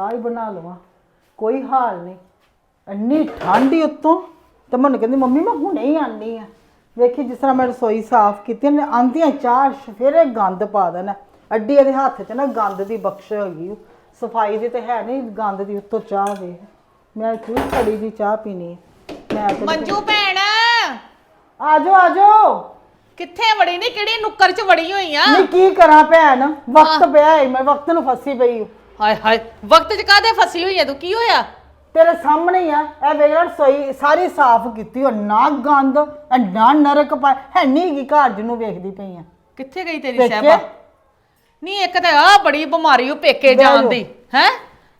ਚਾਹ ਹੀ ਬਣਾ ਲਵਾਂ। ਕੋਈ ਹਾਲ ਨਹੀਂ। ਇੰਨੀ ਠੰਡੀ ਉੱਤੋਂ ਤੇ ਮੈਨੂੰ ਕਹਿੰਦੀ ਮੰਮੀ ਮੈਂ ਹੁਣੇ ਹੀ ਆਨੀ ਆ ਵੇਖੀ ਜਿਸ ਤਰ੍ਹਾਂ ਮੈਂ ਰਸੋਈ ਸਾਫ਼ ਕੀਤੀ ਨੇ ਆਂਦੀਆਂ ਚਾਹ ਫਿਰ ਗੰਦ ਪਾ ਦੇਣਾ। ਅੱਡੀ ਇਹਦੇ ਹੱਥ 'ਚ ਨਾ ਗੰਦ ਦੀ ਬਖਸ਼ ਹੈਗੀ ਸਫ਼ਾਈ ਦੀ ਤੇ ਹੈ ਨਹੀਂ ਗੰਦ ਦੀ ਉੱਤੋਂ ਚਾਹ ਵੇ ਮੈਂ ਕਿਉਂ ਖੜੀ ਦੀ ਚਾਹ ਪੀਣੀ ਹੈ। ਮੈਂ ਤੇ ਮੰਜੂ ਭੈਣ। ਆਜੋ ਆਜੋ। ਕਿੱਥੇ ਵੜੀ ਨੇ? ਕਿਹੜੀ ਨੁੱਕਰ 'ਚ ਵੜੀ ਹੋਈ ਆ? ਨਹੀਂ ਕੀ ਕਰਾਂ ਭੈਣ? ਵਕਤ ਪਿਆ ਹੈ ਮੈਂ ਵਕਤ ਨੂੰ ਫਸੀ ਪਈ ਹੂੰ ਹਾਏ ਹਾਏ ਵਕਤ 'ਚ ਕਾਹਦੇ ਫਸੀ ਹੋਈ ਆ ਤੂੰ ਕੀ ਹੋਇਆ ਤੇਰੇ ਸਾਹਮਣੇ ਹੀ ਆ ਇਹ ਵੇਖ ਲੈ ਰਸੋਈ ਸਾਰੀ ਸਾਫ਼ ਕੀਤੀ ਹੋ ਨਾ ਗੰਦ ਨਾ ਨਰਕ ਪਾ ਹੈ ਨਹੀਂ ਕੀ ਘਰ ਜਿਹਨੂੰ ਵੇਖਦੀ ਪਈ ਆ ਕਿੱਥੇ ਗਈ ਤੇਰੀ ਪੇਕੇ? ਸਹਿਬਾ ਨਹੀਂ ਇੱਕ ਤਾਂ ਆ ਬੜੀ ਬਿਮਾਰੀ ਉਹ ਪੇਕੇ ਜਾਣ। ਦੀ ਹੈ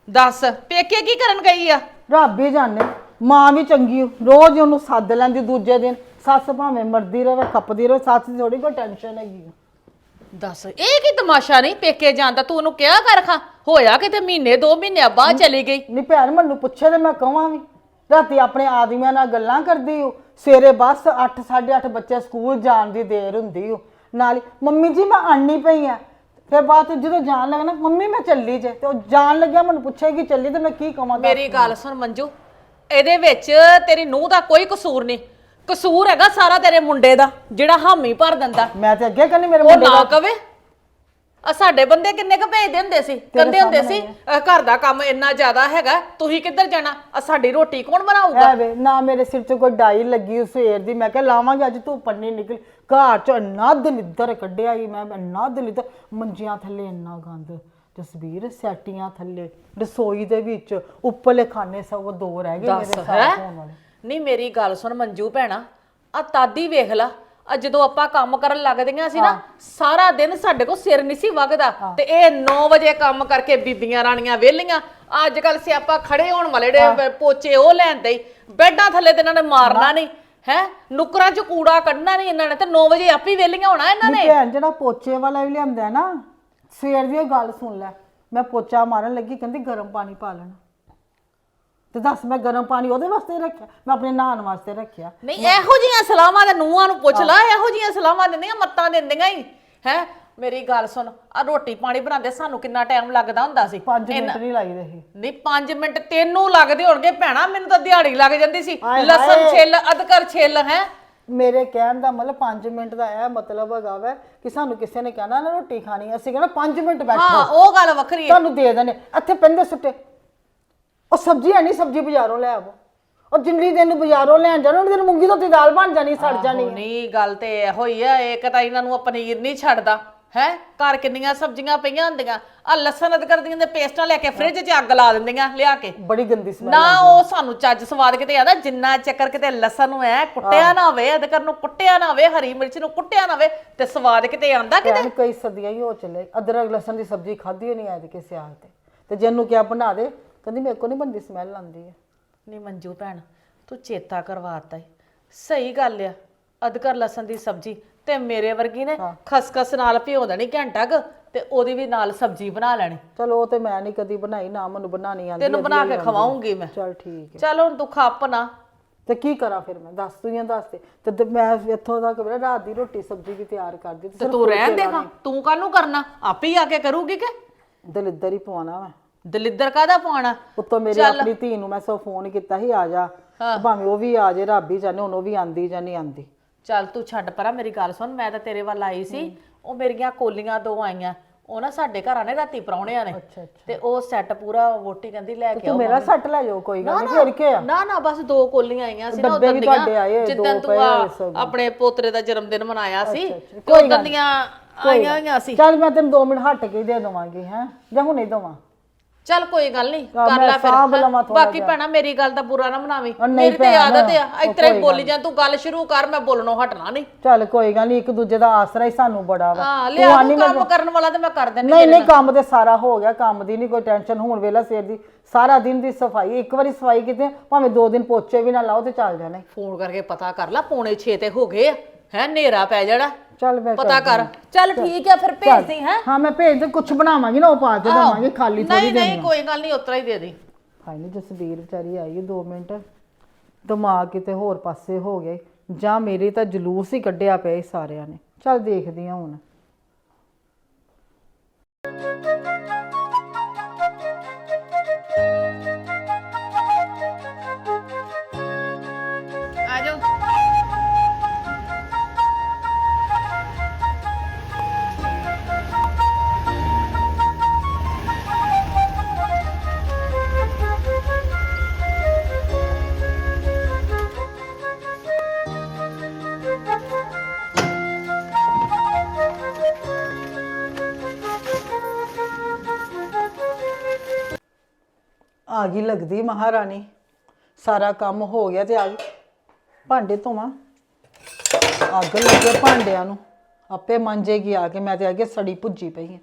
ਦੱਸ ਪੇਕੇ ਕੀ ਕਰਨ ਗਈ ਆ ਰੱਬ ਹੀ ਜਾਣੇ ਮਾਂ ਵੀ ਚੰਗੀ ਓ, ਰੋਜ਼ ਉਹਨੂੰ ਸੱਦ ਲੈਂਦੀ ਦੂਜੇ ਦਿਨ ਸੱਸ ਭਾਵੇਂ ਮਰਦੀ ਰਹੇ ਖੱਪਦੀ ਰਹੇ ਸੱਸ ਦੀ ਥੋੜੀ ਕੋਈ ਟੈਨਸ਼ਨ ਹੈਗੀ ਆ। ਦੱਸ ਇਹ ਕੀ ਤਮਾਸ਼ਾ ਨਹੀਂ? ਪੇਕੇ ਜਾਂਦਾ ਤੂੰ ਉਹਨੂੰ ਕਿਹਾ ਕਰ ਖਾਂ। ਹੋਇਆ ਕਿਤੇ ਮਹੀਨੇ ਦੋ ਮਹੀਨੇ ਬਾਅਦ ਚਲੀ ਗਈ। ਨਹੀਂ ਭੈਣ ਮੈਨੂੰ ਪੁੱਛੇ ਤੇ ਮੈਂ ਕਹਾਂ ਵੀ ਰਾਤੀ ਆਪਣੇ ਆਦਮੀਆਂ ਨਾਲ ਗੱਲਾਂ ਕਰਦੀ ਹੋ ਸਵੇਰੇ ਬੱਸ 8 8:30 ਬੱਚੇ ਸਕੂਲ ਜਾਣ ਦੀ ਦੇਰ ਹੁੰਦੀ ਹੋ ਨਾਲ ਹੀ, ਮੰਮੀ ਜੀ ਮੈਂ ਆਣੀ ਪਈ ਆ। ਫਿਰ ਬਾਅਦ ਚ ਜਦੋਂ ਜਾਣ ਲੱਗਣਾ ਮੰਮੀ ਮੈਂ ਚੱਲੀ ਜੇ। ਤੇ ਉਹ ਜਾਣ ਲੱਗਿਆ ਮੈਨੂੰ ਪੁੱਛੇਗੀ ਚੱਲੀ ਤੇ ਮੈਂ ਕੀ ਕਵਾਂ ਦੱਸ? ਮੇਰੀ ਗੱਲ ਸੁਣ ਮੰਜੂ ਇਹਦੇ ਵਿੱਚ ਤੇਰੀ ਨੂੰਹ ਦਾ ਕੋਈ ਕਸੂਰ ਨਹੀਂ। ਕਸੂਰ ਹੈਗਾ ਸਾਰਾ ਤੇਰੇ ਮੁੰਡੇ ਦਾ ਜਿਹੜਾ ਹਾਮੀ ਭਰ ਦਿੰਦਾ। ਮੈਂ ਤੇ ਅੱਗੇ ਕਹਿੰਦੀ ਮੇਰੇ ਉਹ ਮੁੰਡੇ ਨਾ ਦਾ ਕਵੇ। ਆ ਸਾਡੇ ਬੰਦੇ ਕਿੰਨੇ ਕ ਭੇਜਦੇ ਹੁੰਦੇ ਸੀ? ਕਹਿੰਦੇ ਹੁੰਦੇ ਸੀ ਅਹ ਘਰ ਦਾ ਕੰਮ ਇੰਨਾ ਜ਼ਿਆਦਾ ਹੈਗਾ ਤੁਸੀਂ ਕਿੱਧਰ ਜਾਣਾ? ਆ ਸਾਡੀ ਰੋਟੀ ਕੌਣ ਬਣਾਊਗਾ? ਹੈ ਵੇ ਨਾ ਮੇਰੇ ਸਿਰ 'ਚ ਕੋਈ ਡਾਈ ਲੱਗੀ ਉਸ ਸਵੇਰ ਦੀ। ਮੈਂ ਕਿਹਾ ਲਾਵਾਂਗੇ ਅੱਜ ਧੁੱਪ ਨਹੀਂ ਨਿਕਲ। ਘਰ 'ਚ ਇੰਨਾ ਦਲਿੱਦਰ ਕੱਢਿਆ ਹੀ ਮੈਂ ਇੰਨਾ ਦਲਿੱਦਰ। ਮੰਜੀਆਂ ਥੱਲੇ ਇੰਨਾ ਗੰਦ ਤਸਵੀਰ ਸੈਟੀਆਂ ਥੱਲੇ ਰਸੋਈ ਦੇ ਵਿੱਚ ਉੱਪਰਲੇ ਖਾਨੇ ਸਭ ਦੋ ਰਹਿ ਗਏ ਦੱਸ ਮੇਰੇ ਹੈ? ਸਾਫ਼ ਹੋਣ ਵਾਲੇ। ਨਹੀਂ ਮੇਰੀ ਗੱਲ ਸੁਣ ਮੰਜੂ ਭੈਣਾ ਆ ਤਾਦੀ ਵੇਖ ਲਾ ਆ ਜਦੋਂ ਆਪਾਂ ਕੰਮ ਕਰਨ ਲੱਗਦੀਆਂ ਸੀ ਨਾ ਸਾਰਾ ਦਿਨ ਸਾਡੇ ਕੋਲ ਸਿਰ ਨਹੀਂ ਸੀ ਵਗਦਾ। ਤੇ ਇਹ 9 ਵਜੇ ਕੰਮ ਕਰਕੇ ਬੀਬੀਆਂ ਰਾਣੀਆਂ ਵਿਹਲੀਆਂ ਅੱਜ ਕੱਲ ਸਿਆਪਾ ਖੜੇ ਹੋਣ ਵਾਲੇ ਜਿਹੜੇ ਪੋਚੇ ਉਹ ਲੈਂਦੇ ਹੀ ਬੈੱਡਾਂ ਥੱਲੇ ਤੇ ਇਹਨਾਂ ਨੇ ਮਾਰਨਾ ਨਹੀਂ ਹੈ? ਨੁਕਰਾਂ 'ਚ ਕੂੜਾ ਕੱਢਣਾ ਨਹੀਂ ਇਹਨਾਂ ਨੇ ਤੇ 9 ਵਜੇ ਆਪੇ ਵਿਹਲੀਆਂ ਹੋਣਾ ਇਹਨਾਂ ਨੇ ਭੈਣ ਜਿਹੜਾ ਪੋਚੇ ਵਾਲਾ ਵੀ ਲਿਆਂਦਾ ਹੈ ਨਾ ਸਵੇਰ ਦੀ ਇਹ ਗੱਲ ਸੁਣ ਲੈ ਮੈਂ ਪੋਚਾ ਮਾਰਨ ਲੱਗੀ ਕਹਿੰਦੀ ਗਰਮ ਪਾਣੀ ਪਾ ਲੈਣਾ। ਤੇ ਦੱਸ ਮੈਂ ਗਰਮ ਪਾਣੀ ਉਹਦੇ ਵਾਸਤੇ ਰੱਖਿਆ ਮੈਂ ਆਪਣੇ ਨਹਾਉਣ ਵਾਸਤੇ ਰੱਖਿਆ। ਨਹੀਂ ਇਹੋ ਜੀਆਂ ਸਲਾਮਾਂ ਦੇ ਨੂੰਹਾਂ ਨੂੰ ਪੁੱਛ ਲੈ ਇਹੋ ਜੀਆਂ ਸਲਾਮਾਂ ਦਿੰਦੀਆਂ ਮੱਤਾਂ ਦਿੰਦੀਆਂ ਹੀ। ਹੈ? ਮੇਰੀ ਗੱਲ ਸੁਣ ਆ ਰੋਟੀ ਪਾਣੀ ਬਣਾਉਂਦੇ ਸਾਨੂੰ ਕਿੰਨਾ ਟਾਈਮ ਲੱਗਦਾ ਹੁੰਦਾ ਸੀ? 5 ਮਿੰਟ ਨਹੀਂ ਲਾਈ ਰਹੀ ਨਹੀਂ 5 ਮਿੰਟ ਤੈਨੂੰ ਲੱਗਦੇ ਹੋਣਗੇ ਭੈਣਾ ਮੈਨੂੰ ਤਾਂ ਦਿਹਾੜੀ ਲੱਗ ਜਾਂਦੀ ਸੀ। ਹਾਏ ਲਸਣ ਹਾਏ। ਛਿੱਲ ਅਦਕਰ ਛਿੱਲ ਹੈ? ਮੇਰੇ ਕਹਿਣ ਦਾ ਮਤਲਬ 5 ਮਿੰਟ ਦਾ ਇਹ ਮਤਲਬ ਹੈਗਾ ਵੈ ਕਿ ਸਾਨੂੰ ਕਿਸੇ ਨੇ ਕਹਿਣਾ ਨਾ ਰੋਟੀ ਖਾਣੀ ਅਸੀਂ ਕਹਿਣਾ 5 ਮਿੰਟ ਬੈਠੋ। ਹਾਂ ਉਹ ਗੱਲ ਵੱਖਰੀ ਹੈ। ਤੁਹਾਨੂੰ ਦੇ ਦੇਣੇ ਇੱਥੇ ਪੈਂਦੇ ਸੁੱਟੇ। ਉਹ ਸਬਜ਼ੀ ਹੈ ਨਹੀਂ ਸਬਜ਼ੀ ਬਾਜ਼ਾਰੋਂ ਲੈ ਆਵੋ। ਉਹ ਜਿੰਨੀ ਦਿਨ ਬਾਜ਼ਾਰੋਂ ਲੈਣ ਜਾਣਾ ਉਹਨੇ ਦਿਨ ਮੂੰਗੀ ਧੋਤੀ ਦਾਲ ਬਣ ਜਾਣੀ ਸੜ ਜਾਣੀ ਨਹੀਂ ਗੱਲ ਤੇ ਇਹੋ ਹੀ ਆ ਇੱਕ ਤਾਂ ਇਹਨਾਂ ਨੂੰ ਪਨੀਰ ਨਹੀਂ ਛੱਡਦਾ। ਹੈ? ਘਰ ਕਿੰਨੀਆਂ ਸਬਜ਼ੀਆਂ ਪਈਆਂ ਹੁੰਦੀਆਂ। ਆ ਲਸਣ ਅਦਕਰ ਦੀਆਂ ਦੇ ਪੇਸਟਾਂ ਲੈ ਕੇ ਫ੍ਰਿਜ 'ਚ ਅੱਗ ਲਾ ਦਿੰਦੀਆਂ ਲਿਆ ਕੇ। ਬੜੀ ਗੰਦੀ ਸਮੈਲ ਨਾ ਉਹ ਸਾਨੂੰ ਚੱਜ ਸਵਾਦ ਕਿਤੇ ਆਦਾ ਜਿੰਨਾ ਚੱਕਰ ਕਿਤੇ ਲਸਣ ਨੂੰ ਐ ਕੁੱਟਿਆ ਨਾ ਹੋਵੇ ਅਦਕਰ ਨੂੰ ਕੁੱਟਿਆ ਨਾ ਹੋਵੇ ਹਰੀ ਮਿਰਚ ਨੂੰ ਕੁੱਟਿਆ ਨਾ ਹੋਵੇ ਤੇ ਸਵਾਦ ਕਿਤੇ ਆਂਦਾ ਕਿਤੇ? ਭੈਣ ਕਈ ਸਦੀਆਂ ਹੀ ਹੋ ਚੱਲੇ। ਅਦਰਕ ਲਸਣ ਦੀ ਸਬਜ਼ੀ ਖਾਧੀ ਨਹੀਂ ਆਇਦ ਕੇ ਸਿਆਲ ਤੇ। ਤੇ ਜਿਹਨੂੰ ਕਿਹਾ ਬਣਾ ਦੇ ਕਹਿੰਦੀ ਮੇਰੇ ਕੋ ਨਹੀਂ ਬੰਦੀ ਸਮੈਲ ਆਉਂਦੀ ਹੈ ਨਹੀਂ ਮੰਜੂ ਭੈਣ ਤੂੰ ਚੇਤਾ ਕਰਵਾਤਾ ਈ। ਸਹੀ ਗੱਲ ਆ ਅਦਕਰ ਲਸਣ ਦੀ ਸਬਜ਼ੀ ਤੇ ਮੇਰੇ ਵਰਗੀ ਨੇ ਖਸਖਸ ਨਾਲ ਭਿਓ ਦੇਣੀ ਘੰਟਾ ਕੁ ਤੇ ਉਹਦੀ ਵੀ ਨਾਲ ਸਬਜ਼ੀ ਬਣਾ ਲੈਣੀ। ਚਲੋ ਉਹ ਤੇ ਮੈਂ ਨਹੀਂ ਕਦੀ ਬਣਾਈ ਨਾ ਮੈਨੂੰ ਬਣਾਣੀ ਆਉਂਦੀ ਤੈਨੂੰ ਬਣਾ ਕੇ ਖਵਾਉਂਗੀ ਮੈਂ। ਚਲ ਠੀਕ ਹੈ ਚਲ ਹੁਣ ਤੂੰ ਖਾਪ ਨਾ ਤੇ ਕੀ ਕਰਾਂ ਫਿਰ ਮੈਂ? ਦੱਸ ਤੂੰ ਜਾਂ ਦੱਸ ਦੇ। ਤੇ ਮੈਂ ਇੱਥੋਂ ਤੱਕ ਮੇਰਾ ਰਾਤ ਦੀ ਰੋਟੀ ਸਬਜ਼ੀ ਵੀ ਤਿਆਰ ਕਰ ਦਿੱਤੀ ਤੇ ਤੂੰ ਰਹਿਣ ਦੇ ਖਾਂ ਤੂੰ ਕਾਹਨੂੰ ਕਰਨਾ? ਆਪੇ ਹੀ ਆ ਕੇ ਕਰੂਗੀ ਕਿ? ਦਲਿੱਦਰ ਹੀ ਪਵਾਉਣਾ ਮੈਂ। ਦਲਿੱਦਰ ਕਾਦਾ ਪਾਉਣਾ? ਉੱਤੋਂ ਮੇਰੀ ਆਪਣੀ ਧੀ ਨੂੰ ਮੈਂ ਸੋ ਫੋਨ ਕੀਤਾ ਸੀ ਆ ਜਾ। ਭਾਵੇਂ ਉਹ ਵੀ ਆ ਜੇ ਰੱਬ ਹੀ ਜਾਣੇ ਹੁਣ ਉਹ ਵੀ ਆਂਦੀ ਜਾਂ ਨਹੀਂ ਆਂਦੀ। ਚੱਲ ਤੂੰ ਛੱਡ ਪਰਾਂ ਮੇਰੀ ਗੱਲ ਸੁਣ ਮੈਂ ਤਾਂ ਤੇਰੇ ਵੱਲ ਆਈ ਸੀ। ਉਹ ਮੇਰੀਆਂ ਕੋਲੀਆਂ ਦੋ ਆਈਆਂ ਉਹ ਨਾ ਸਾਡੇ ਘਰਾਂ ਨੇ ਰਾਤੀ ਪਰੌਣਿਆਂ ਨੇ। ਤੇ ਉਹ ਸੈੱਟ ਪੂਰਾ ਵੋਟੀ ਕਹਿੰਦੀ ਲੈ ਕੇ ਤੂੰ ਮੇਰਾ ਸੱਟ ਲੈ ਜਾਓ ਕੋਈ ਗੱਲ ਨਹੀਂ ਫਿਰ ਕੀ ਆ ਨਾ ਨਾ ਬਸ ਦੋ ਕੋਲੀਆਂ ਆਈਆਂ ਸੀ ਨਾ ਉਦੋਂ ਦੀਆਂ। ਜਿੱਦਾਂ ਤੂੰ। ਆਪਣੇ ਪੋਤਰੇ ਦਾ ਜਨਮ ਦਿਨ ਮਨਾਇਆ ਸੀ ਤੇ ਉਦੋਂ ਦੀਆਂ ਆਈਆਂ ਹੋਈਆਂ ਸੀ। ਚੱਲ ਮੈਂ ਤੈਨੂੰ 2 ਮਿੰਟ ਹਟ ਕੇ ਦੇ ਦਵਾਂਗੀ ਹੈ। ਜਾਂ ਹੁਣੇ ਦਵਾਂ। ਚੱਲ ਕੋਈ ਗੱਲ ਨਹੀਂ ਕਰ ਮੈਂ ਲੈ ਫਿਰ ਸਾਂਭ ਲਵਾਂ ਹਾਂ। ਥੋੜ੍ਹਾ ਬਾਕੀ ਭੈਣਾ ਮੇਰੀ ਗੱਲ ਦਾ ਬੁਰਾ ਨਾ ਮਨਾਵੀਂ। ਉਹ ਨਹੀਂ ਮੇਰੀ ਤੇ ਭੈਣ, ਆਦਤ ਆ ਉਹ ਇਸ ਤਰ੍ਹਾਂ ਹੀ ਕੋਈ ਬੋਲੀ ਜਾਂ ਤੂੰ ਗੱਲ ਸ਼ੁਰੂ ਕਰ ਮੈਂ ਬੋਲਣੋਂ ਹਟਣਾ ਨਹੀਂ। ਚੱਲ ਕੋਈ ਗੱਲ ਨਹੀਂ ਇੱਕ ਦੂਜੇ ਦਾ ਆਸਰਾ ਹੀ ਸਾਨੂੰ ਬੜਾ ਵਾ। ਹਾਂ ਲਿਆ ਤੂੰ ਕੰਮ ਕਰਨ ਵਾਲਾ ਤੇ ਮੈਂ ਕਰ ਦਿੰਦੀ ਨਹੀਂ ਨਹੀਂ ਕੰਮ ਤੇ ਸਾਰਾ ਹੋ ਗਿਆ ਕੰਮ ਦੀ ਨਹੀਂ ਕੋਈ ਟੈਨਸ਼ਨ। ਹੁਣ ਵੇਲਾ ਸਵੇਰ ਦੀ ਸਾਰਾ ਦਿਨ ਦੀ ਸਫ਼ਾਈ ਇੱਕ ਵਾਰੀ ਸਫ਼ਾਈ ਕੀਤੀ ਭਾਵੇਂ ਦੋ ਦਿਨ ਪੋਚੇ ਵੀ ਨਾ ਲਾਓ ਤੇ ਚੱਲ ਜਾਣਾ ਫੋਨ ਕਰਕੇ ਪਤਾ ਕਰ ਲੈ ਪੌਣੇ 6 ਤੇ ਹੋ ਗਏ ਆ ਹੈ ਹਨੇਰਾ ਪੈ ਜਾਣਾ। ਚੱਲ ਮੈਂ ਪਤਾ ਕਰ। ਚੱਲ ਠੀਕ ਆ ਫਿਰ ਭੇਜਦੀ ਹੈ? ਹਾਂ ਮੈਂ ਭੇਜ ਦੇ ਕੁਝ ਬਣਾਵਾਂਗੀ ਨਾ ਉਹ ਪਾ ਕੇ ਦਵਾਂਗੀ ਖਾਲੀ ਥੋੜੀ ਨਹੀਂ ਨਹੀਂ ਕੋਈ ਗੱਲ ਨਹੀਂ ਉਤਰਾ ਹੀ ਦੇ ਦੇ ਹਾਏ ਨੀ ਜਸਬੀਰ ਵਿਚਾਰੀ ਆਈ 2 ਮਿੰਟ। ਦਿਮਾਗ ਕਿਤੇ ਹੋਰ ਪਾਸੇ ਹੋ ਗਏ। ਜਾਂ ਮੇਰੀ ਤਾਂ ਜਲੂਸ ਹੀ ਕੱਢਿਆ ਪਿਆ ਸਾਰਿਆਂ ਨੇ। ਚੱਲ ਦੇਖਦੀ ਹਾਂ ਹੁਣ। ਆ ਗਈ ਲੱਗਦੀ ਮਹਾਰਾਣੀ। ਸਾਰਾ ਕੰਮ ਹੋ ਗਿਆ ਤੇ ਆ ਗਈ। ਭਾਂਡੇ ਧੋਵਾਂ। ਅੱਗ ਲੱਗੇ ਭਾਂਡਿਆਂ ਨੂੰ। ਆਪੇ ਮੰਜੇਗੀ ਆ ਕੇ ਮੈਂ ਤੇ ਅੱਗੇ ਸੜੀ ਭੁੱਜੀ ਪਈ ਹਾਂ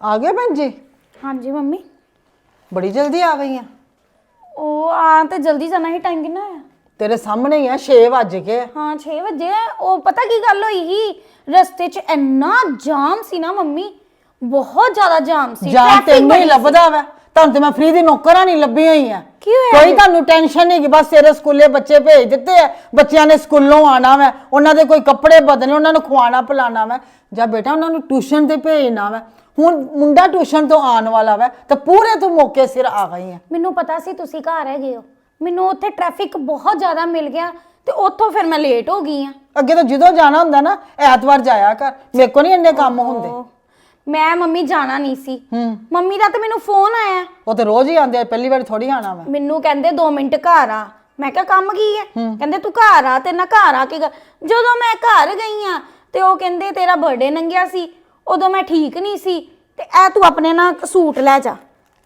ਆ ਗਏ ਭੈਣ ਜੀ? ਹਾਂਜੀ ਮੰਮੀ। ਬੜੀ ਜਲਦੀ ਆ ਗਈ ਆ। ਉਹ ਆ ਤੇ ਜਲਦੀ ਜਾਣਾ ਹੀ ਟਾਈਮ ਕਿੰਨਾ ਹੋਇਆ? ਤੇਰੇ ਸਾਹਮਣੇ ਹੀ ਆ 6 ਵੱਜ ਗਏ ਆ। ਹਾਂ 6 ਵਜੇ ਆ। ਉਹ ਪਤਾ ਕੀ ਗੱਲ ਹੋਈ ਸੀ? ਰਸਤੇ 'ਚ ਇੰਨਾ ਜਾਮ ਸੀ ਨਾ ਮੰਮੀ। ਬਹੁਤ ਜ਼ਿਆਦਾ ਜਾਮ ਸੀ। ਜਾਨ traffic ਤੈਨੂੰ ਹੀ ਬੜੀ ਲੱਭਦਾ ਵਾ। ਤੁਹਾਨੂੰ ਤੇ ਮੈਂ ਫ੍ਰੀ ਦੀ ਨੌਕਰਾਂ ਨਹੀਂ ਲੱਭੀ ਹੋਈ ਆ ਕੀ ਹੋਇਆ ਕੋਈ ਤੁਹਾਨੂੰ ਟੈਨਸ਼ਨ ਨਹੀਂ ਕਿ ਬਸ ਤੇਰੇ ਸਕੂਲੇ ਬੱਚੇ ਭੇਜ ਦਿੱਤੇ ਆ। ਬੱਚਿਆਂ ਨੇ ਸਕੂਲੋਂ ਆਣਾ ਵਾ। ਉਹਨਾਂ ਦੇ ਕੋਈ ਕੱਪੜੇ ਬਦਲਣੇ ਉਹਨਾਂ ਨੂੰ ਖਵਾਣਾ ਪਿਲਾਣਾ ਵਾ। ਜਾਂ ਬੇਟਾ ਉਹਨਾਂ ਨੂੰ ਟਿਊਸ਼ਨ ਤੇ ਭੇਜਣਾ ਵਾ। ਹੁਣ ਮੁੰਡਾ ਟਿਊਸ਼ਨ ਤੋਂ ਆਉਣ ਵਾਲਾ ਵਾ ਤੇ ਪੂਰੇ ਤੂੰ ਮੌਕੇ ਸਿਰ ਆ ਗਈ ਆ। ਮੈਨੂੰ ਪਤਾ ਸੀ ਤੁਸੀਂ ਘਰ ਹੈਗੇ ਹੋ। ਮੈਨੂੰ ਉੱਥੇ ਟ੍ਰੈਫਿਕ ਬਹੁਤ ਜ਼ਿਆਦਾ ਮਿਲ ਗਿਆ ਤੇ ਉੱਥੋਂ ਫਿਰ ਮੈਂ ਲੇਟ ਹੋ ਗਈ ਆ ਅੱਗੇ ਤਾਂ ਜਦੋਂ ਜਾਣਾ ਹੁੰਦਾ ਨਾ ਐਤਵਾਰ ਜਾਇਆ ਕਰ। ਮੇਰੇ ਕੋ ਨਹੀਂ ਇੰਨੇ ਕੰਮ ਹੁੰਦੇ। ਮੈਂ ਮੰਮੀ ਜਾਣਾ ਨਹੀਂ ਸੀ। ਹੂੰ। ਮੰਮੀ ਦਾ ਤੇ ਮੈਨੂੰ ਫੋਨ ਆਇਆ। ਉਹ ਤੇ ਰੋਜ਼ ਹੀ ਆਉਂਦੇ ਆ ਪਹਿਲੀ ਵਾਰ ਥੋੜੀ ਆਣਾ ਵਾ ਮੈਨੂੰ ਕਹਿੰਦੇ 2 ਮਿੰਟ ਘਰ ਆ। ਮੈਂ ਕਿਹਾ ਕੰਮ ਕੀ ਹੈ? ਕਹਿੰਦੇ ਤੂੰ ਘਰ ਆ ਤੇ ਨਾ ਘਰ ਆ ਕੇ ਜਦੋਂ ਮੈਂ ਘਰ ਗਈ ਆ ਤੇ ਉਹ ਕਹਿੰਦੇ ਤੇਰਾ ਬਰਥਡੇ ਨੰਗਿਆ ਸੀ। ਉਦੋਂ ਮੈਂ ਠੀਕ ਨਹੀਂ ਸੀ। ਤੇ ਐ ਤੂੰ ਆਪਣੇ ਨਾਲ ਸੂਟ ਲੈ ਜਾ।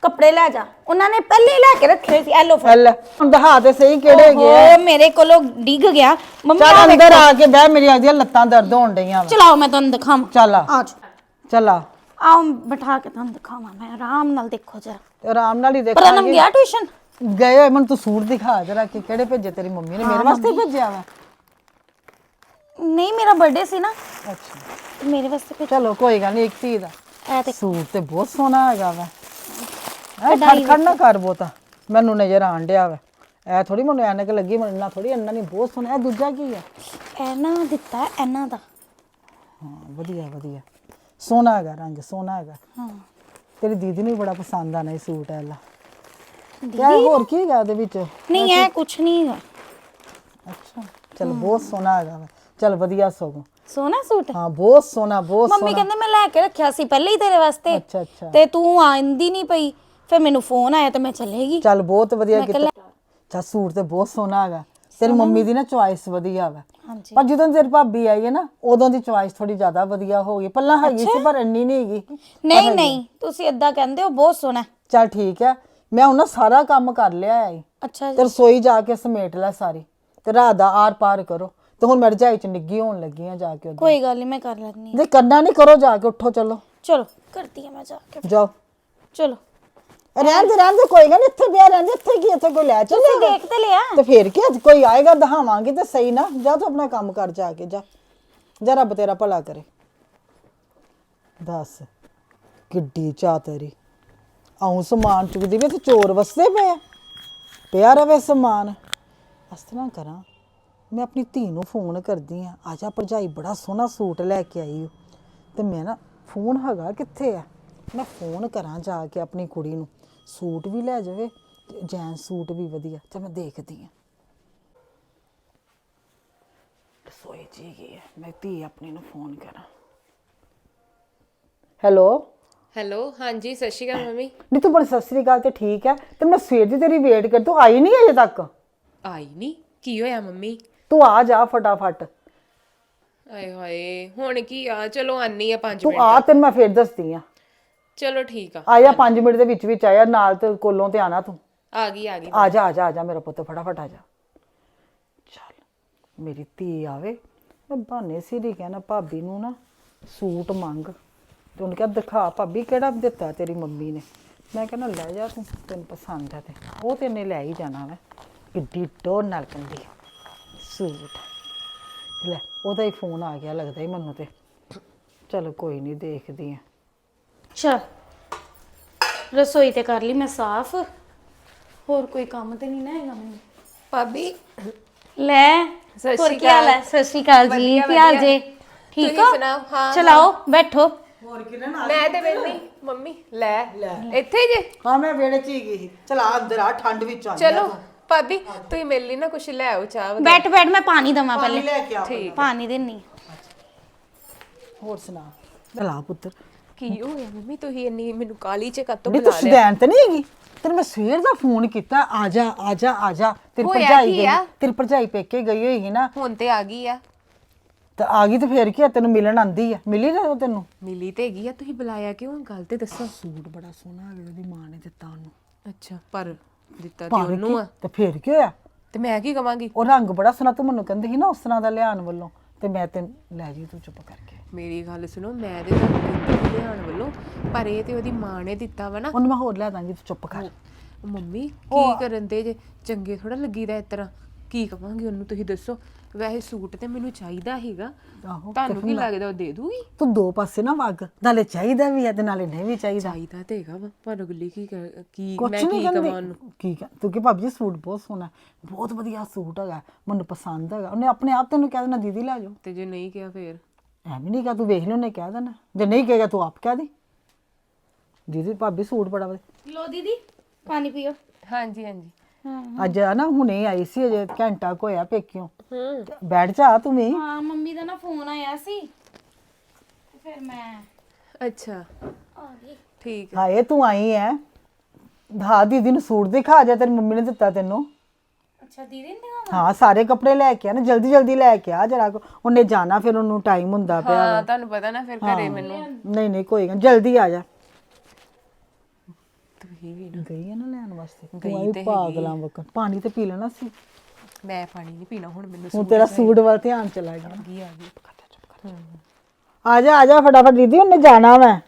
ਕੱਪੜੇ ਲੈ ਜਾ। ਉਹਨਾਂ ਨੇ ਪਹਿਲੇ ਹੀ ਲੈ ਕੇ ਰੱਖੇ ਸੀ ਐਲੋ ਚੱਲ ਹੁਣ ਦਿਖਾ ਤੇ ਸਹੀ ਕਿਹੜੇ ਹੈਗੇ ਆ। ਮੇਰੇ ਕੋਲੋਂ ਡਿੱਗ ਗਿਆ। ਮੰਮੀ ਚੱਲ ਅੰਦਰ ਆ ਕੇ ਬਹਿ ਮੇਰੀ ਆਦੀਆਂ ਲੱਤਾਂ ਦਰਦ ਹੋਣ ਡਈਆਂ ਵਾ। ਚਲਾਓ ਮੈਂ ਤੁਹਾਨੂੰ ਦਿਖਾਵਾਂ। ਚੱਲ ਆ। ਆ ਚੱਲ ਆ। ਆਓ ਬਿਠਾ ਕੇ ਤੁਹਾਨੂੰ ਦਿਖਾਵਾਂ ਮੈਂ। ਆਰਾਮ ਨਾਲ ਦੇਖੋ ਜਰਾ। ਤੇ ਆਰਾਮ ਨਾਲ ਹੀ ਪ੍ਰਣਮ ਦੇਖਾਂਗੇ ਗਿਆ ਟਿਊਸ਼ਨ? ਗਏ ਹੋਏ ਮੈਨੂੰ ਤੂੰ ਸੂਟ ਦਿਖਾ ਜਰਾ ਕਿ ਕਿਹੜੇ ਭੇਜੇ ਤੇਰੀ ਮੰਮੀ ਨੇ। ਮੇਰੇ ਵਾਸਤੇ ਭੇਜਿਆ ਵਾ। ਨਹੀਂ ਮੇਰਾ ਬਰਥਡੇ ਸੀ ਨਾ। ਅੱਛਾ। ਮੇਰੇ ਵਾਸਤੇ ਚਲੋ ਕੋਈ ਗੱਲ ਨਹੀਂ ਇੱਕ ਧੀ ਦਾ। ਐ ਤੇ ਸੂਟ ਤੇ ਬਹੁਤ ਸੋਹਣਾ ਹੈਗਾ ਵਾ। ਐ ਖੜ ਖੜ ਨਾ ਕਰ ਬੋਤਾ। ਮੈਨੂੰ ਨਜ਼ਰ ਆਣ ਡਿਆ ਵਾ। ਐ ਥੋੜੀ ਮੈਨੂੰ ਐਨਕ ਲੱਗੀ ਮੈਨੂੰ ਨਾ ਥੋੜੀ ਇੰਨਾ ਨਹੀਂ ਬਹੁਤ ਸੋਹਣਾ ਇਹ ਦੂਜਾ ਕੀ ਹੈ ਇਹਨਾਂ ਦਿੱਤਾ ਇਹਨਾਂ ਦਾ। ਹਾਂ ਵਧੀਆ ਵਧੀਆ। ਸੋਹਣਾ ਹੈਗਾ ਰੰਗ ਸੋਹਣਾ ਹੈਗਾ। ਹਾਂ। ਤੇਰੀ ਦੀਦੀ ਨੂੰ ਵੀ ਬੜਾ ਪਸੰਦ ਆਣਾ ਇਹ ਸੂਟ ਐਲਾ ਯਾਰ ਹੋਰ ਕੀ ਹੈਗਾ ਉਹਦੇ ਵਿੱਚ? ਨਹੀਂ ਇਹ ਕੁਛ ਨਹੀਂ ਹੈ ਅੱਛਾ ਚਲ ਬਹੁਤ ਸੋਹਣਾ ਹੈਗਾ ਵਾ। ਚਲ ਵਧੀਆ ਸਗੋਂ। ਸੋਹਣਾ ਸੂਟ? ਹਾਂ ਬਹੁਤ ਸੋਹਣਾ ਬਹੁਤ ਮੰਮੀ ਸੋਹਣਾ। ਕਹਿੰਦੇ ਮੈਂ ਲੈ ਕੇ ਰੱਖਿਆ ਸੀ ਪਹਿਲੇ ਹੀ ਤੇਰੇ ਵਾਸਤੇ। ਅੱਛਾ ਅੱਛਾ। ਤੇ ਤੂੰ ਆਂਦੀ ਨਹੀਂ ਪਈ। ਫਿਰ ਮੈਨੂੰ ਫੋਨ ਆਇਆ ਤੇ ਮੈਂ ਚਲੇਗੀ। ਚੱਲ ਬਹੁਤ ਵਧੀਆ ਮੈਂ ਕਿਹਾ ਕੀਤਾ ਚਾ ਸੂਟ ਤੇ ਬਹੁਤ ਸੋਹਣਾ ਹੈਗਾ। ਤੇਰੀ ਮੰਮੀ ਦੀ ਨਾ ਚੁਆਇਸ ਵਧੀਆ ਵਾ। ਹਾਂਜੀ। ਪਰ ਜਦੋਂ ਤੇਰੀ ਭਾਬੀ ਆਈ ਹੈ ਨਾ ਉਦੋਂ ਦੀ ਚੁਆਇਸ ਥੋੜੀ ਜ਼ਿਆਦਾ ਵਧੀਆ ਹੋ ਗਈ। ਪਹਿਲਾਂ ਹੈਗੀ ਸੀ ਪਰ ਇੰਨੀ ਨਹੀਂ ਹੈਗੀ। ਨਹੀਂ ਨਹੀਂ ਤੁਸੀਂ ਇਦਾਂ ਕਹਿੰਦੇ ਹੋ ਬਹੁਤ ਸੋਹਣਾ। ਹੈ। ਚੱਲ ਠੀਕ ਹੈ। ਮੈਂ ਹੁਣ ਨਾ ਸਾਰਾ ਕੰਮ ਕਰ ਲਿਆ ਹੈ। ਅੱਛਾ ਜੀ। ਤੇ ਰਸੋਈ ਜਾ ਕੇ ਸਮੇਟ ਲੈ ਸਾਰੀ। ਤੇ ਰਾਤ ਦਾ ਆਰ ਪਾਰ ਕਰੋ। ਤੇ ਹੁਣ ਮੇਰੇ ਜਾਈ ਚ ਨਿੱਗੀ ਹੋਣ ਲੱਗੀ ਆ ਜਾ ਕੇ ਉੱਧਰ। ਕੋਈ ਗੱਲ ਨਹੀਂ ਮੈਂ ਕਰ ਲੈਣੀ ਜੇ ਕਰਨਾ ਨਹੀਂ ਕਰੋ ਜਾ ਕੇ ਉੱਠੋ ਚਲੋ। ਚਲੋ ਕਰਦੀ ਹਾਂ ਮੈਂ ਜਾ ਕੇ। ਜਾਓ। ਚਲੋ। ਰਹਿਣ ਦੇ ਰਹਿਣ ਦੇ ਕੋਈ ਗੱਲ ਨੀ, ਇੱਥੇ ਪਿਆ ਰਹਿਣ ਦੇ ਇੱਥੇ ਕੀ ਇੱਥੇ ਕੋਈ ਲੈ ਤੁਸੀਂ ਦੇਖ ਤੇ ਲਿਆ। ਤੇ ਫੇਰ ਕੀ ਅੱਜ ਕੋਈ ਆਏਗਾ ਦਿਖਾਵਾਂਗੇ ਤੇ ਸਹੀ ਨਾ। ਜਾ ਤੂੰ ਆਪਣਾ ਕੰਮ ਕਰ ਜਾ ਕੇ ਜਾ। ਜਾ ਰੱਬ ਤੇਰਾ ਭਲਾ ਕਰੇ। ਦੱਸ ਕਿੱਡੀ ਚਾਤਰੀ ਆਉਂ ਸਮਾਨ ਚੁੱਕਦੀ ਵੀ ਤੇ ਚੋਰ ਵਸਦੇ ਪਏ ਆ। ਪਿਆ ਰਵੇ ਸਮਾਨ। ਇਸ ਤਰ੍ਹਾਂ ਕਰਾਂ ਮੈਂ ਆਪਣੀ ਧੀ ਨੂੰ ਫੋਨ ਕਰਦੀ ਆ। ਆ ਜਾ ਭਰਜਾਈ ਬੜਾ ਸੋਹਣਾ ਸੂਟ ਲੈ ਕੇ ਆਈ ਓ। ਤੇ ਮੈਂ ਨਾ ਫੋਨ ਹੈਗਾ ਕਿੱਥੇ ਆ? ਮੈਂ ਫੋਨ ਕਰਾਂ ਜਾ ਕੇ ਆਪਣੀ ਕੁੜੀ ਨੂੰ। ਸੂਟ ਵੀ ਲੈ ਜਾਵੇ ਤੇ ਜੈਨ ਸੂਟ ਵੀ ਵਧੀਆ ਤੇ ਮੈਂ ਦੇਖਦੀ ਆ ਰਸੋਈ ਜੀ ਗਈ ਹੈ ਮੈਂ ਧੀ ਆਪਣੀ ਨੂੰ ਫੋਨ ਕਰਾਂ। ਹੈਲੋ? ਹੈਲੋ ਹਾਂਜੀ ਸਤਿ ਸ਼੍ਰੀ ਅਕਾਲ ਮੰਮੀ। ਨਹੀਂ ਤੂੰ ਬੜੀ ਸਤਿ ਸ੍ਰੀ ਅਕਾਲ ਤੇ ਠੀਕ ਹੈ ਤੇ ਮੈਂ ਸਵੇਰ ਦੀ ਤੇਰੀ ਵੇਟ ਕਰ ਤੂੰ ਆਈ ਨਹੀਂ ਅਜੇ ਤੱਕ? ਆਈ ਨਹੀਂ? ਕੀ ਹੋਇਆ ਮੰਮੀ? ਤੂੰ ਆ ਜਾ ਫਟਾਫਟ। ਆਏ ਹਾਏ ਹੁਣ ਕੀ ਆ? ਚਲੋ ਆਨੀ ਆ 5 ਤੂੰ ਮਿੰਟ। ਆ ਤੈਨੂੰ ਮੈਂ ਫੇਰ ਦੱਸਦੀ ਆ ਚਲੋ ਠੀਕ ਆ। ਆ ਜਾ 5 ਮਿੰਟ ਦੇ ਵਿੱਚ ਵਿੱਚ ਆਇਆ ਨਾਲ ਤੇ ਕੋਲੋਂ ਤੇ ਆਣਾ ਤੂੰ। ਆ ਗਈ ਆ ਗਈ। ਆ ਜਾ ਆ ਜਾ ਆ ਜਾ ਮੇਰਾ ਪੁੱਤ ਫਟਾਫਟ ਆ ਜਾ। ਚੱਲ ਮੇਰੀ ਧੀ ਆਵੇ। ਮੈਂ ਬਹਾਨੇ ਸਿਰ ਹੀ ਕਹਿਣਾ ਭਾਬੀ ਨੂੰ ਨਾ ਸੂਟ ਮੰਗ। ਤੇ ਉਹਨੇ ਕਿਹਾ ਦਿਖਾ ਭਾਬੀ ਕਿਹੜਾ ਦਿੱਤਾ ਤੇਰੀ ਮੰਮੀ ਨੇ। ਮੈਂ ਕਹਿੰਦਾ ਲੈ ਜਾ ਤੂੰ ਤੈਨੂੰ ਪਸੰਦ ਹੈ ਤੇ। ਉਹ ਤੇ ਇਹਨੇ ਲੈ ਹੀ ਜਾਣਾ ਵਾ। ਕਿੱਡੀ ਟੋਰ ਨਾਲ ਕੰਦੀ ਸੂਟ। ਲੈ ਉਹਦਾ ਹੀ ਫੋਨ ਆ ਗਿਆ ਲੱਗਦਾ ਹੀ ਮੈਨੂੰ ਤੇ। ਚਲੋ ਕੋਈ ਨਹੀਂ ਦੇਖਦੀ ਆ। ਚਲ ਰਸੋਈ ਤੇ ਕਰ ਲਈ ਮੈਂ ਸਾਫ਼। ਹੋਰ ਕੋਈ ਕੰਮ ਤੇ ਨਹੀਂ ਨਾ ਹੈਗਾ ਮੈਨੂੰ। ਭਾਬੀ। ਲੈ ਸਤਿ ਹੋਰ ਸ਼੍ਰੀ ਕੀ ਹਾਲ ਹੈ? ਸਤਿ ਸ਼੍ਰੀ ਅਕਾਲ ਜੀ। ਵਧੀਆ, ਕੀ ਹਾਲ ਵਧੀਆ। ਜੇ? ਠੀਕ ਤੁਸੀਂ ਹੋ? ਸੁਣਾਓ? ਹਾਂ, ਚਲਾਓ ਬੈਠੋ। ਮੈਂ ਤੇ ਵੇਲੀ ਮੰਮੀ ਲੈ। ਇੱਥੇ ਜੇ? ਹਾਂ ਮੈਂ ਵੇੜੇ ਚ ਹੀ ਗਈ ਚਲਾ ਅੰਦਰ ਆ ਠੰਡ ਵਿੱਚ ਆ। ਚਲੋ ਭਾਬੀ ਤੁਸੀਂ ਮੇਰੇ ਲਈ ਨਾ ਕੁਛ ਲੈ ਆਓ ਚਾਹ ਵਗੈਰਾ। ਬੈਠ ਬੈਠ ਮੈਂ ਪਾਣੀ ਦਵਾਂ ਪਾਣੀ ਪਹਿਲੇ। ਲੈ ਕੇ ਆ ਠੀਕ ਪਾਣੀ ਦੇਣੀ ਹੋਰ ਸੁਣਾ। ਚਲਾ ਪੁੱਤਰ। ਕੀ ਹੋਇਆ ਮੰਮੀ? ਤੁਸੀਂ ਇੰਨੀ ਮੈਨੂੰ ਕਾਲੀ ਚ ਕੱਤੋਂ ਨਹੀਂ ਤੂੰ ਬੁਲਾ ਲਿਆ? ਸੁਦੈਨ ਤੇ ਨਹੀਂ ਹੈਗੀ। ਤੈਨੂੰ ਮੈਂ ਸਵੇਰ ਦਾ ਫੋਨ ਕੀਤਾ ਆ ਜਾ ਆ ਜਾ ਆ ਜਾ। ਤੇਰੀ ਹੋਇਆ ਭਰਜਾਈ ਕੀ ਗਈ ਆ? ਤੇਰੀ ਭਰਜਾਈ ਪੇਕੇ ਗਈ ਹੋਈ ਸੀ ਨਾ। ਹੁਣ ਤੇ ਆ ਗਈ ਆ। ਤੇ ਆ ਗਈ ਤੇ ਫੇਰ ਕੀ ਆ, ਤੈਨੂੰ ਮਿਲਣ ਆਂਦੀ ਆ। ਮਿਲੀ ਨਾ ਉਹ ਤੈਨੂੰ? ਮਿਲੀ ਤੇ ਹੈਗੀ ਆ ਤੁਸੀਂ ਬੁਲਾਇਆ ਕਿਉਂ? ਗੱਲ ਤੇ ਦੱਸੋ। ਸੂਟ ਬੜਾ ਸੋਹਣਾ ਗਿਆ ਉਹਦੀ ਮਾਂ ਨੇ ਦਿੱਤਾ ਉਹਨੂੰ। ਅੱਛਾ ਪਰ ਦਿੱਤਾ ਤੇ ਉਹਨੂੰ ਆ। ਤੇ ਫੇਰ ਕੀ ਹੋਇਆ? ਤੇ ਮੈਂ ਕੀ ਕਵਾਂਗੀ? ਉਹ ਰੰਗ ਬੜਾ ਸੋਹਣਾ ਤੂੰ ਮੈਨੂੰ ਕਹਿੰਦੀ ਸੀ ਨਾ ਉਸ ਤਰ੍ਹਾਂ ਦਾ ਲਿਆਉਣ ਵੱਲੋਂ। ਤੇ ਮੈਂ ਤੈਨੂੰ ਲੈ ਜੀ ਤੂੰ ਚੁੱਪ ਕਰਕੇ। ਮੇਰੀ ਗੱਲ ਸੁਣੋ ਮੈਂ ਤੇ ਤੁਹਾਨੂੰ ਸੀ ਲਿਆਉਣ ਵੱਲੋਂ ਪਰ ਇਹ ਤੇ ਉਹਦੀ ਮਾਂ ਨੇ ਦਿੱਤਾ ਵਾ ਨਾ। ਉਹਨੂੰ ਮੈਂ ਹੋਰ ਲੈ ਦਾਂਗੀ ਤੂੰ ਚੁੱਪ ਕਰ। ਮੰਮੀ ਕੀ ਕਰਨ ਦੇ ਜੇ? ਚੰਗੇ ਥੋੜਾ ਲੱਗੀਦਾ ਇਸ ਤਰ੍ਹਾਂ। ਕੀ ਕਵਾਂਗੀ ਉਹਨੂੰ? ਤੁਸੀਂ ਦੱਸੋ। ਵੈਸੇ ਸੂਟ ਤੇ ਮੈਨੂੰ ਚਾਹੀਦਾ ਹੈਗਾ ਆਹੋ ਤੁਹਾਨੂੰ ਕੀ ਲੱਗਦਾ ਉਹ ਦੇ ਦੂਗੀ? ਤੂੰ ਦੋ ਪਾਸੇ ਨਾ ਵਗ। ਨਾਲੇ ਚਾਹੀਦਾ ਵੀ ਹੈ ਤੇ ਨਾਲੇ ਨਹੀਂ ਵੀ ਚਾਹੀਦਾ। ਚਾਹੀਦਾ ਤੇ ਹੈਗਾ ਵਾ। ਪਰ ਅਗਲੀ ਕੀ ਕੀ ਕੁਛ ਮੈਂ ਨਹੀਂ ਕੀ ਕਵਾਂ ਕਹਿੰਦੀ। ਉਹਨੂੰ? ਕੀ ਕਹਿ ਤੂੰ ਕਿ ਭਾਬੀ ਜੀ ਸੂਟ ਬਹੁਤ ਸੋਹਣਾ ਹੈ, ਬਹੁਤ ਵਧੀਆ ਸੂਟ ਹੈਗਾ। ਮੈਨੂੰ ਪਸੰਦ ਹੈਗਾ। ਉਹਨੇ ਆਪਣੇ ਆਪ ਤੈਨੂੰ ਕਹਿ ਦੇਣਾ ਦੀਦੀ ਲੈ ਜਾਓ। ਤੇ ਜੇ ਨਹੀਂ ਕਿਹਾ ਫੇਰ? ਐਵੇਂ ਨਹੀਂ ਕਿਹਾ ਤੂੰ ਵੇਖ ਲਈ ਉਹਨੇ ਕਹਿ ਦੇਣਾ। ਜੇ ਨਹੀਂ ਕਹੇਗਾ ਤੂੰ ਆਪ ਕਹਿ ਦੇ। ਦੀਦੀ ਭਾਬੀ ਸੂਟ ਬੜਾ ਵਧੀਆ। ਲੋ ਦੀਦੀ ਪਾਣੀ ਪੀਓ। ਹਾਂਜੀ ਹਾਂਜੀ। ਅੱਜ ਆ ਨਾ ਹੁਣੇ ਆਈ ਸੀ ਅਜੇ ਘੰਟਾ ਕੁ ਹੋਇਆ ਪੇਕਿਓ। ਹੂੰ। ਬੈਠ ਜਾ ਤੂੰ ਵੀ। ਹਾਂ ਮੰਮੀ ਦਾ ਨਾ ਫੋਨ ਆਇਆ ਸੀ। ਤੇ ਫਿਰ ਮੈਂ ਅੱਛਾ। ਆ ਗਈ। ਠੀਕ ਹੈ। ਹਾਏ ਤੂੰ ਆਈ ਐ। ਹਾਂ ਦੀਦੀ ਨੂੰ ਸੂਟ ਦਿਖਾ ਜਾ ਤੇਰੀ ਮੰਮੀ ਨੇ ਦਿੱਤਾ ਤੈਨੂੰ। ਅੱਛਾ ਦੀਦੀ ਨੇ ਹਾਂ ਸਾਰੇ ਕੱਪੜੇ ਲੈ ਕੇ ਆ ਨਾ ਜਲਦੀ ਜਲਦੀ ਲੈ ਕੇ ਆ ਜਰਾ ਉਹਨੇ ਜਾਣਾ ਫਿਰ ਉਹਨੂੰ ਟਾਈਮ ਹੁੰਦਾ ਪਿਆ ਹਾਂ ਤੁਹਾਨੂੰ ਪਤਾ ਨਾ ਫਿਰ ਘਰੇ ਮੈਨੂੰ। ਨਹੀਂ ਨਹੀਂ ਕੋਈ ਗੱਲ ਨੀ, ਜਲਦੀ ਆ ਜਾ। ਤੁਸੀਂ ਵੀ ਨਾ। ਗਈ ਹੈ ਨਾ ਲੈਣ ਵਾਸਤੇ। ਤੂੰ ਗਈ ਆਈ ਤੇ ਪਾਗਲਾਂ ਵਕਨ ਪਾਣੀ ਤੇ ਪੀ ਲੈਣਾ ਸੀ। ਮੈਂ ਪਾਣੀ ਨਹੀਂ ਪੀਣਾ ਹੁਣ ਮੈਨੂੰ ਹੁਣ ਤੇਰਾ ਸੂਟ ਵੱਲ ਧਿਆਨ ਚਲਾ ਗਿਆ। ਸੂਗੀ ਆ ਗਈ। ਆ ਜਾ ਆ ਜਾ ਫਟਾਫਟ। ਦੀਦੀ ਉਹਨੇ ਜਾਣਾ ਮੈਂ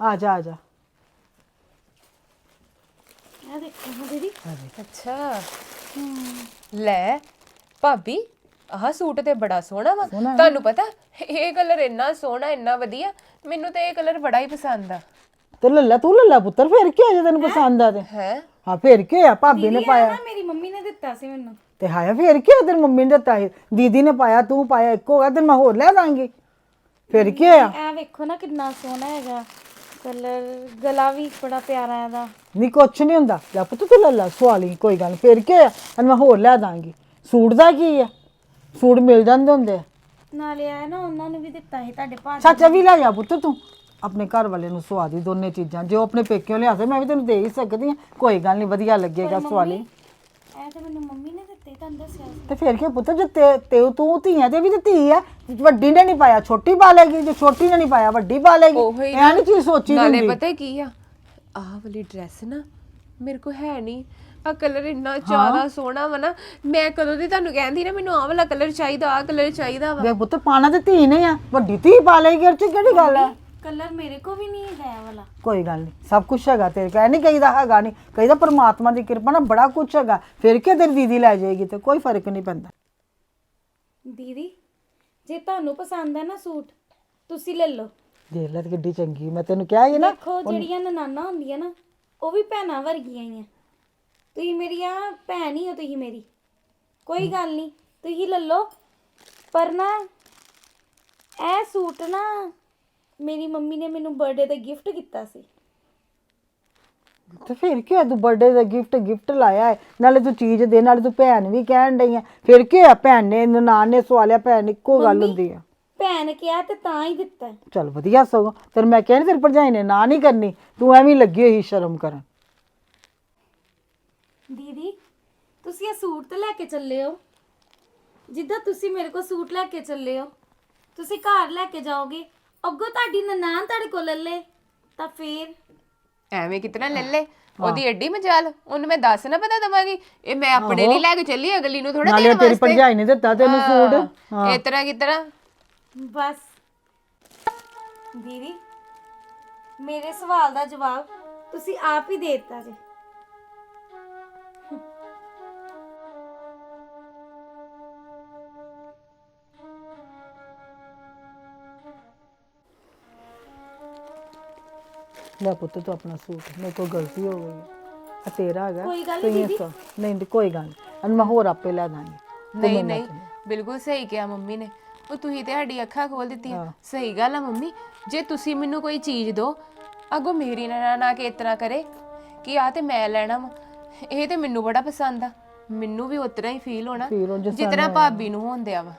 ਆ ਜਾ ਆ ਜਾ। ਇਹ ਦੇਖੋ ਹਾਂ ਦੀਦੀ। ਅੱਛਾ। ਲੈ ਭਾਬੀ ਆਹ ਸੂਟ ਤੇ ਬੜਾ ਸੋਹਣਾ ਵਾ। ਤੁਹਾਨੂੰ ਪਤਾ ਇਹ ਕਲਰ ਇੰਨਾ ਸੋਹਣਾ ਇੰਨਾ ਵਧੀਆ। ਮੈਨੂੰ ਤੇ ਇਹ ਕਲਰ ਬੜਾ ਹੀ ਪਸੰਦ ਆ। ਤੇ ਲੱਲਾ ਤੂੰ ਲੱਲਾ ਪੁੱਤਰ ਫੇਰ ਕੀ ਹੋਇਆ ਤੈਨੂੰ ਪਸੰਦ ਆ ਤੇ? ਹੈ? ਹਾਂ ਫੇਰ ਕੀ ਹੋਇਆ ਭਾਬੀ ਨੇ ਪਾਇਆ। ਮੇਰੀ ਮੰਮੀ ਨੇ ਦਿੱਤਾ ਸੀ ਮੈਨੂੰ। ਤੇ ਹਾਇਆ ਫੇਰ ਕੀ ਹੋਇਆ ਤੇਰੀ ਮੰਮੀ ਨੇ ਦਿੱਤਾ ਸੀ? ਦੀਦੀ ਨੇ ਪਾਇਆ ਤੂੰ ਪਾਇਆ ਇੱਕ ਹੋਗਾ ਤੇ ਮੈਂ ਹੋਰ ਲੈ ਦਾਂਗੀ। ਫੇਰ ਕੀ ਹੋਇਆ ਇਹ ਵੇਖੋ ਨਾ ਕਿੰਨਾ ਸੋਹਣਾ ਹੈਗਾ। ਕਲਰ ਗਲਾ ਵੀ ਬੜਾ ਪਿਆਰਾ ਇਹਦਾ। ਨਹੀਂ ਕੁਛ ਨਹੀਂ ਹੁੰਦਾ। ਜਾ ਪੁੱਤ ਤੂੰ ਲੱਲਾ ਸਵਾਲੀ ਕੋਈ ਗੱਲ। ਫੇਰ ਕੀ ਹੋਇਆ and ਮੈਂ ਹੋਰ ਲੈ ਦਾਂਗੀ। ਸੂਟ ਦਾ ਕੀ ਹੈ ਸੂਟ ਮਿਲ ਜਾਂਦੇ ਹੁੰਦੇ ਆ। ਨਾਲੇ ਆ ਨਾ ਉਹਨਾਂ ਨੂੰ ਵੀ ਦਿੱਤਾ ਸੀ ਤੁਹਾਡੇ ਭਾਜੀ ਚਾਚਾ ਵੀ ਲੈ ਜਾ ਪੁੱਤ ਤੂੰ। ਆਪਣੇ ਘਰ ਵਾਲੇ ਨੂੰ ਸਵਾ ਦੀ ਦੋਨੇ ਚੀਜ਼ਾਂ ਜੋ ਆਪਣੇ ਪੇਕਿਓ ਲਿਆ ਸੇ ਮੈਂ ਵੀ ਤੈਨੂੰ ਦੇ ਹੀ ਸਕਦੀ ਹਾਂ। ਕੋਈ ਗੱਲ ਨਹੀਂ ਵਧੀਆ ਲੱਗੇਗਾ ਸਵਾਲੀ ਇਹ ਤੇ ਮੈਨੂੰ ਮੰਮੀ ਨੇ ਦਿੱਤੇ ਤੁਹਾਨੂੰ ਦੱਸਿਆ ਸੀ। ਤੇ ਫਿਰ ਕੀ ਪੁੱਤ ਜੇ ਤੇ ਤੇ ਤੂੰ ਧੀਆਂ ਤੇ ਵੀ ਤੇ ਧੀ ਹੈ ਵੱਡੀ ਨੇ ਨਹੀਂ ਪਾਇਆ ਛੋਟੀ ਪਾ ਲੇਗੀ ਜੇ ਛੋਟੀ ਨੇ ਨਹੀਂ ਪਾਇਆ ਵੱਡੀ ਪਾ ਲੇਗੀ ਉਹੀ ਨਹੀਂ ਚੀਜ਼ ਸੋਚੀ ਨਾਲੇ ਹੁੰਦੀ ਪਤਾ ਕੀ ਆ ਆਹ ਵਾਲੀ ਡਰੈਸ ਨਾ ਮੇਰੇ ਕੋ ਹੈ ਨਹੀਂ। ਆ ਕਲਰ ਇੰਨਾ ਜ਼ਿਆਦਾ ਸੋਹਣਾ ਵਾ ਨਾ ਮੈਂ ਕਦੋਂ ਦੀ ਤੁਹਾਨੂੰ ਕਹਿੰਦੀ ਨਾ ਮੈਨੂੰ ਆਹ ਵਾਲਾ ਕਲਰ ਚਾਹੀਦਾ ਆਹ ਕਲਰ ਚਾਹੀਦਾ ਵਾ। ਵੇ ਪੁੱਤ ਪਾਣਾ ਤੇ ਧੀ ਨੇ ਆ ਵੱਡੀ ਧੀ ਪਾ ਲੇਗੀ ਇਹ ਚ ਕਿਹੜੀ ਗੱਲ ਹੈ ਕਲਰ ਮੇਰੇ ਕੋ ਵੀ ਨਹੀਂ ਹੈਗਾ ਇਹ ਵਾਲਾ। ਕੋਈ ਗੱਲ ਨਹੀਂ ਸਭ ਕੁਝ ਹੈਗਾ ਤੇਰੇ ਕੋਲ। ਇਹ ਨਹੀਂ ਕਹੀਦਾ ਹੈਗਾ ਨਹੀਂ ਕਹੀਦਾ ਪਰਮਾਤਮਾ ਦੀ ਕਿਰਪਾ ਨਾਲ ਬੜਾ ਕੁਝ ਹੈਗਾ। ਫਿਰ ਕੀ ਤੇਰੀ ਦੀਦੀ ਲੈ ਜਾਏਗੀ ਤੇ ਕੋਈ ਫ਼ਰਕ ਨਹੀਂ ਪੈਂਦਾ। ਦੀਦੀ ਜੇ ਤੁਹਾਨੂੰ ਪਸੰਦ ਹੈ ਨਾ ਸੂਟ ਤੁਸੀਂ ਲੈ ਲਓ। ਦੇਖ ਲੈ ਤੇ ਕਿੱਡੀ ਚੰਗੀ ਮੈਂ ਤੈਨੂੰ ਕਿਹਾ ਹੀ ਨਾ ਦੇਖੋ ਜਿਹੜੀਆਂ ਨਨਾਨਾ ਹੁੰਦੀਆਂ ਨਾ ਉਹ ਵੀ ਭੈਣਾਂ ਵਰਗੀਆਂ ਹੀ ਆ। ਤੁਸੀਂ ਮੇਰੀਆਂ ਭੈਣ ਹੀ ਹੋ ਤੁਸੀਂ ਮੇਰੀ। ਕੋਈ ਗੱਲ ਨਹੀਂ ਤੁਸੀਂ ਲੈ ਲਓ। ਪਰ ਨਾ ਇਹ ਸੂਟ ਨਾ ਮੇਰੀ ਮੰਮੀ ਨੇ ਮੈਨੂੰ ਬਰਥਡੇ ਤੇ ਗਿਫਟ ਕੀਤਾ ਸੀ। ਤੇ ਫਿਰ ਕੀ ਤੂੰ ਬਰਥਡੇ ਦਾ ਗਿਫਟ ਗਿਫਟ ਲਾਇਆ ਹੈ। ਨਾਲੇ ਤੂੰ ਚੀਜ਼ ਦੇ ਨਾਲੇ ਤੂੰ ਭੈਣ ਵੀ ਕਹਿਣ ਡਈ ਆ। ਫਿਰ ਕੀ ਹੋਇਆ? ਭੈਣ ਨੇ ਨਨਾਣ ਨੇ ਸਵਾਲਿਆ ਭੈਣ ਇੱਕੋ ਗੱਲ ਹੁੰਦੀ ਆ। ਭੈਣ ਕਿਹਾ ਤੇ ਤਾਂ ਹੀ ਦਿੱਤਾ ਹੈ। ਚਲ ਵਧੀਆ ਸਗੋਂ। ਤੈਨੂੰ ਮੈਂ ਕਹਿਣੀ ਤੇਰੀ ਭਰਜਾਈ ਨੇ ਨਾ ਨਹੀਂ ਕਰਨੀ। ਤੂੰ ਐਵੇਂ ਹੀ ਲੱਗੀ ਹੋਈ ਸ਼ਰਮ ਕਰਨ। ਦੀਦੀ ਤੁਸੀਂ ਇਹ ਸੂਟ ਤੇ ਲੈ ਕੇ ਚੱਲੇ ਹੋ? ਜਿੱਦਾਂ ਤੁਸੀਂ ਮੇਰੇ ਕੋਲ ਸੂਟ ਲੈ ਕੇ ਚੱਲੇ ਹੋ। ਤੁਸੀਂ ਘਰ ਲੈ ਕੇ ਜਾਓਗੇ ਅੱਗੋਂ ਤੁਹਾਡੀ ਨਨਾਣ ਤੁਹਾਡੇ ਕੋਲ ਲੈ ਲੇ ਤਾਂ ਫੇਰ? ਐਵੇਂ ਕਿਤਨਾ ਲੈ ਲੈ? ਉਹਦੀ ਐਡੀ ਮਜਾਲ ਉਹਨੂੰ ਮੈਂ ਦੱਸ ਨਾ ਪਤਾ ਦਵਾਂਗੀ। ਇਹ ਮੈਂ ਆਪਣੇ ਲਈ ਲੈ ਕੇ ਚੱਲੀ ਅਗਲੀ ਨੂੰ ਥੋੜਾ ਨਾਲੇ ਦੇਣ ਤੇਰੀ ਵਾਸਤੇ। ਭਰਜਾਈ ਨੇ ਦਿੱਤਾ ਤੈਨੂੰ ਸੂਟ। ਹਾਂ। ਇਸ ਤਰ੍ਹਾਂ ਕਿਸ ਤਰ੍ਹਾਂ ਬਸ। ਦੀਦੀ ਮੇਰੇ ਸਵਾਲ ਦਾ ਜਵਾਬ ਤੁਸੀਂ ਆਪ ਹੀ ਦੇ ਦਿੱਤਾ ਜੀ। ਲੈ ਪੁੱਤ ਤੂੰ ਆਪਣਾ ਸੂਟ ਮੇਰੇ ਕੋਲ ਗਲਤੀ ਹੋ ਗਈ ਆ। ਤੇਰਾ ਹੈਗਾ ਕੋਈ ਗੱਲ ਇਹ ਸੋ- ਨਹੀਂ ਨਹੀਂ, ਕੋਈ ਗੱਲ ਨਹੀਂ। ਮੈਂ ਹੋਰ ਆਪੇ ਲੈ ਦਾਂਗੀ। ਨਹੀਂ ਨਹੀਂ ਬਿਲਕੁਲ ਸਹੀ ਕਿਹਾ ਮੰਮੀ ਨੇ। ਉਹ ਤੁਸੀਂ ਤੇ ਸਾਡੀ ਅੱਖਾਂ ਖੋਲ ਦਿੱਤੀਆਂ। ਸਹੀ ਗੱਲ ਆ ਮੰਮੀ। ਜੇ ਤੁਸੀਂ ਮੈਨੂੰ ਕੋਈ ਚੀਜ਼ ਦਿਓ ਅੱਗੋਂ ਮੇਰੀ ਨਾ ਨਾ ਕਿ ਇਤਨਾ ਕਰੇ ਕਿ ਆ ਤੇ ਮੈਂ ਲੈਣਾ ਵਾ। ਇਹ ਤੇ ਮੈਨੂੰ ਬੜਾ ਪਸੰਦ ਆ। ਮੈਨੂੰ ਵੀ ਉਤਰਾ ਹੀ ਫੀਲ ਹੋਣਾ ਹੋ ਜਿਸ ਜਿਤਨਾ ਭਾਬੀ ਨੂੰ ਹੁੰਦਿਆ ਵਾ।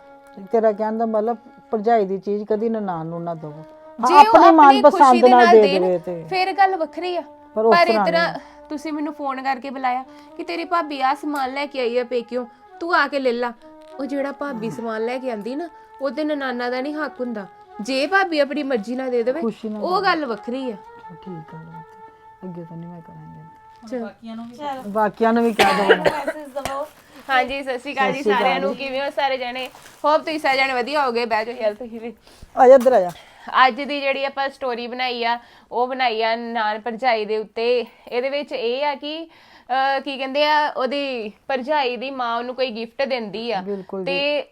ਤੇਰਾ ਕਹਿਣ ਦਾ ਮਤਲਬ ਭਰਜਾਈ ਦੀ ਚੀਜ਼ ਕਦੀ ਨਨਾਣ ਨੂੰ ਨਾ ਦਵੋ। ਜੇ ਉਹ ਆਪਣੇ ਖੁਸ਼ੀ ਪਸੰਦ ਦੇ ਨਾਲ ਨਾਲ ਦੇ ਦੇਣ ਦੇਵੇ ਤੇ। ਫਿਰ ਗੱਲ ਵੱਖਰੀ ਆ। ਪਰ ਉਸ ਪਰ ਤਰ੍ਹਾਂ ਇਤਨਾ ਤੁਸੀਂ ਮੈਨੂੰ ਫੋਨ ਕਰਕੇ ਬੁਲਾਇਆ ਕਿ ਤੇਰੀ ਭਾਬੀ ਆ ਸਮਾਨ ਲੈ ਕੇ ਆਈ ਆ ਪੇਕਿਓ ਤੂੰ ਆ ਕੇ ਲੈ ਲਾ। ਉਹ ਜਿਹੜਾ ਭਾਬੀ ਸਮਾਨ ਲੈ ਕੇ ਆਂਦੀ ਨਾ ਉਹਦੇ ਨਨਾਨਾ ਦਾ ਨਹੀਂ ਹੱਕ ਹੁੰਦਾ। ਜੇ ਭਾਬੀ ਆਪਣੀ ਮਰਜ਼ੀ ਨਾਲ ਦੇ ਦੇਵੇ ਖੁਸ਼ੀ ਨਾਲ ਉਹ ਗੱਲ ਵੱਖਰੀ ਆ। ਠੀਕ ਆ ਅੱਗੇ ਤੋਂ ਨਹੀਂ ਮੈਂ ਕਰਾਂਗੀ। ਚਲ। ਬਾਕੀਆਂ ਨੂੰ ਵੀ ਕਹਿ ਦਵਾਂ ਮੈਸੇਜ ਦਵਾਓ ਹਾਂਜੀ ਸਤਿ ਸ਼੍ਰੀ ਅਕਾਲ ਜੀ ਸਾਰਿਆਂ ਨੂੰ। ਕਿਵੇਂ ਹੋ ਸਾਰੇ ਜਣੇ? ਹੋਪ ਤੁਸੀਂ ਸਾਰੇ ਜਣੇ ਵਧੀਆ ਹੋਗੇ। ਬਹਿ ਜਾਓ ਹੈਲਥ ਹੀ ਆ ਜਾ ਇੱਧਰ ਆ ਜਾ। ਅੱਜ ਦੀ ਜਿਹੜੀ ਆਪਾਂ ਸਟੋਰੀ ਬਣਾਈ ਆ ਉਹ ਬਣਾਈ ਆ ਨਾਨ ਭਰਜਾਈ ਦੇ ਉੱਤੇ। ਇਹਦੇ ਵਿੱਚ ਇਹ ਆ ਕਿ ਕੀ ਕਹਿੰਦੇ ਆ ਉਹਦੀ ਭਰਜਾਈ ਦੀ ਮਾਂ ਉਹਨੂੰ ਕੋਈ ਗਿਫਟ ਦਿੰਦੀ ਆ। ਤੇ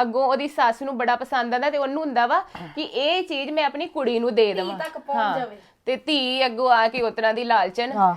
ਅੱਗੋਂ ਉਹਦੀ ਸੱਸ ਨੂੰ ਬੜਾ ਪਸੰਦ ਆਂਦਾ ਤੇ ਉਹਨੂੰ ਹੁੰਦਾ ਵਾ ਕਿ ਇਹ ਚੀਜ਼ ਮੈਂ ਆਪਣੀ ਕੁੜੀ ਨੂੰ ਦੇ ਦੇਵਾਂ। ਤੱਕ ਪਹੁੰਚ ਜਾਵੇ। ਤੇ ਧੀ ਅੱਗੋਂ ਆ ਕੇ ਉਤਰਾਂ ਦੀ ਲਾਲਚਨ। ਹਾਂ।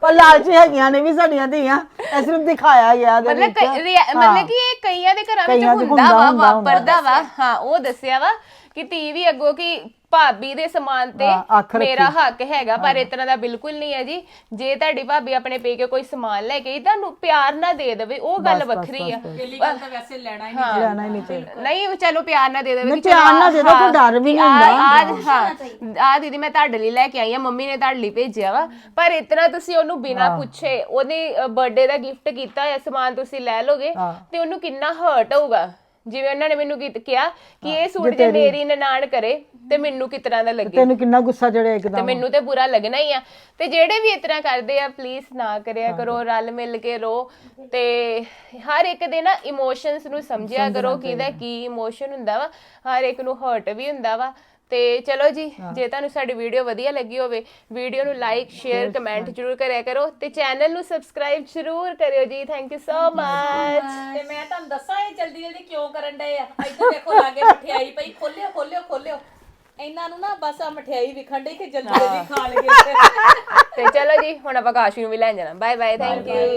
ਪਰ ਲਾਲਚ ਹੈਗੀਆਂ ਨੇ ਵੀ ਸਾਡੀਆਂ ਧੀਆਂ ਇਹ ਸਿਰਫ ਦਿਖਾਇਆ ਗਿਆ ਦੇ ਮਤਲਬ ਕਈ- ਰਿਆ- ਮਤਲਬ ਕਿ ਇਹ ਕਈਆਂ ਦੇ ਘਰਾਂ ਵਿੱਚ ਕਈਆਂ 'ਚ ਹੁੰਦਾ ਹੁੰਦਾ, ਵਾ ਹੁੰਦਾ, ਹੁੰਦਾ। ਵਾਪਰਦਾ ਵਾ। ਹਾਂ ਉਹ ਦੱਸਿਆ ਵਾ। ਕਿ ਧੀ ਵੀ ਅੱਗੋਂ ਕਿ ਭਾਬੀ ਦੇ ਸਮਾਨ ਤੇ ਹਾਂ, ਅੱਖ ਰੱਖੀ। ਮੇਰਾ ਹੱਕ ਹੈਗਾ ਪਰ ਇਸ ਤਰ੍ਹਾਂ ਦਾ ਬਿਲਕੁਲ ਨਹੀਂ ਹੈ ਜੀ। ਜੇ ਤੁਹਾਡੀ ਭਾਬੀ ਆਪਣੇ ਪੇਕੇ ਕੋਈ ਸਮਾਨ ਲੈ ਕੇ ਆਈ, ਤੁਹਾਨੂੰ ਪਿਆਰ ਨਾ ਦੇ ਦੇਵੇ ਉਹ ਗੱਲ ਵੱਖਰੀ ਆ। ਪਹਿਲੀ ਗੱਲ ਤਾਂ ਵੈਸੇ ਲੈਣਾ ਹੀ ਨਹੀਂ ਲੈਣਾ ਹੀ ਨਹੀਂ ਚਾਹੀਦਾ। ਨਹੀਂ ਚਲੋ ਪਿਆਰ ਨਾ ਦੇ ਦੇਵੇ ਨਹੀਂ, ਕਿ ਚਲੋ ਪਿਆਰ ਨਾਲ ਦੇ ਦਿਓ, ਕੋਈ ਡਰ ਵੀ ਨਹੀਂ ਹੁੰਦਾ। ਆ ਹਾਂ। ਆ ਦੀਦੀ ਮੈਂ ਤੁਹਾਡੇ ਲਈ ਲੈ ਕੇ ਆਈ ਆ ਮੰਮੀ ਨੇ ਤੁਹਾਡੇ ਲਈ ਭੇਜਿਆ ਵਾ। ਪਰ ਇਤਨਾ ਤੁਸੀਂ ਉਹਨੂੰ ਬਿਨਾ ਪੁੱਛੇ ਉਹਦੇ ਬਰਥਡੇ ਦਾ ਗਿਫਟ ਕੀਤਾ ਹੋਇਆ ਸਮਾਨ ਤੁਸੀਂ ਲੈ ਲੋਗੇ ਹਾਂ। ਤੇ ਉਹਨੂੰ ਕਿੰਨਾ ਹਰਟ ਹੋਊਗਾ। ਜਿਵੇਂ ਉਹਨਾਂ ਨੇ ਮੈਨੂੰ ਕੀ- ਕਿਹਾ ਕਿ ਇਹ ਸੂਟ ਜੇ ਮੇਰੀ ਨਨਾਣ ਕਰੇ ਤੇ ਮੈਨੂੰ ਕਿਸ ਤਰ੍ਹਾਂ ਦਾ ਲੱਗੇ। ਤੈਨੂੰ ਕਿੰਨਾ ਗੁੱਸਾ ਚੜਿਆ ਤੇ ਇੱਕਦਮ ਮੈਨੂੰ ਤੇ ਬੁਰਾ ਲੱਗਣਾ ਹੀ ਆ। ਤੇ ਜਿਹੜੇ ਵੀ ਇਤਨਾ ਕਰਦੇ ਆ ਪਲੀਜ਼ ਨਾ ਕਰਿਆ ਕਰੋ ਰਲ ਮਿਲ ਕੇ ਰੋ। ਤੇ ਹਰ ਇੱਕ ਦੇ ਨਾ ਇਮੋਸ਼ਨਸ ਨੂੰ ਸਮਝਿਆ ਕਰੋ ਕਿਹਦਾ ਕੀ ਇਮੋਸ਼ਨ ਹੁੰਦਾ ਵਾ। ਹਰ ਇੱਕ ਨੂੰ ਹਰਟ ਵੀ ਹੁੰਦਾ ਵਾ। ਤੇ ਚਲੋ ਜੀ ਜੇ ਤੁਹਾਨੂੰ ਸਾਡੀ ਵੀਡੀਓ ਵਧੀਆ ਲੱਗੀ ਹੋਵੇ ਵੀਡੀਓ ਨੂੰ ਲਾਈਕ ਸ਼ੇਅਰ ਕਮੈਂਟ ਜ਼ਰੂਰ ਕਰਿਆ ਕਰੋ ਤੇ ਚੈਨਲ ਨੂੰ ਸਬਸਕ੍ਰਾਈਬ ਜ਼ਰੂਰ ਕਰਿਓ ਜੀ ਥੈਂਕ ਯੂ ਸੋ ਮਚ ਤੇ ਮੈਂ ਤੁਹਾਨੂੰ ਦੱਸਾਂ ਇਹ ਜਲਦੀ ਜਲਦੀ ਕਿਉਂ ਕਰਨ ਡਏ ਆ? ਇੱਧਰ ਦੇਖੋ ਲਾਗੇ ਮਠਿਆਈ ਪਈ ਖੋਲਿਓ ਖੋਲਿਓ ਖੋਲਿਓ। ਇਹਨਾਂ ਨੂੰ ਨਾ ਬਸ ਆ ਮਠਿਆਈ ਵਿਖਣ ਡਈ ਕਿ ਜਲਦੀ ਜਲਦੀ ਖਾ ਲਈਏ। ਤੇ ਚਲੋ ਜੀ ਹੁਣ ਆਪਾਂ ਕਾਸ਼ੀ ਨੂੰ ਵੀ ਲੈਣ ਜਾਣਾ। Bye bye thank you